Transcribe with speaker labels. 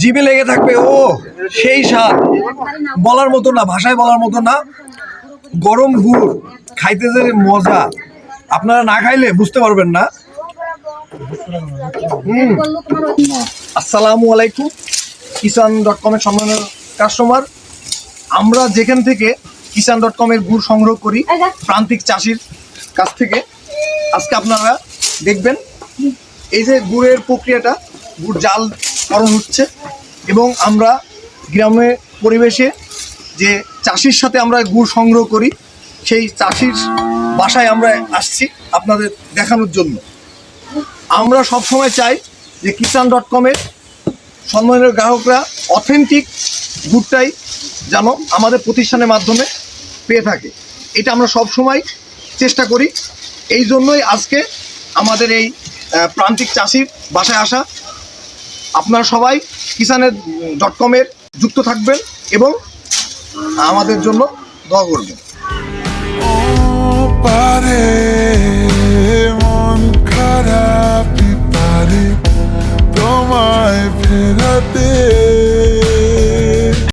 Speaker 1: জিভে লেগে থাকবে ও সেই স্বাদ। বলার মতো না ভাষায় বলার মতো না। গরম গুড় খাইতে যে মজা। আপনারা না খাইলে বুঝতে পারবেন না। আসসালামু আলাইকুম। কিষান ডট কমের সম্মানের কাস্টমার আমরা যেখান থেকে কিষান ডট কমের গুড় সংগ্রহ করি প্রান্তিক চাষির কাছ থেকে। আজকে আপনারা দেখবেন এই যে গুড়ের প্রক্রিয়াটা, গুড় জাল করণ হচ্ছে এবং আমরা গ্রামে পরিবেশে যে চাষির সাথে আমরা গুড় সংগ্রহ করি, সেই চাষির বাসায় আমরা আসছি আপনাদের দেখানোর জন্য। আমরা সব সময় চাই যে কিষান ডট কমের সম্মানের গ্রাহকরা অথেন্টিক গুড়টাই যেন আমাদের প্রতিষ্ঠানের মাধ্যমে পেয়ে থাকে। এটা আমরা সব সময় চেষ্টা করি। এই জন্যই আজকে আমাদের এই প্রান্তিক চাষির বাসায় আসা। আপনারা সবাই কিষানের ডট কমের যুক্ত থাকবেন এবং আমাদের জন্য দোয়া করবেন।
Speaker 2: খারাপই পারে, তোমায় ফেরাতে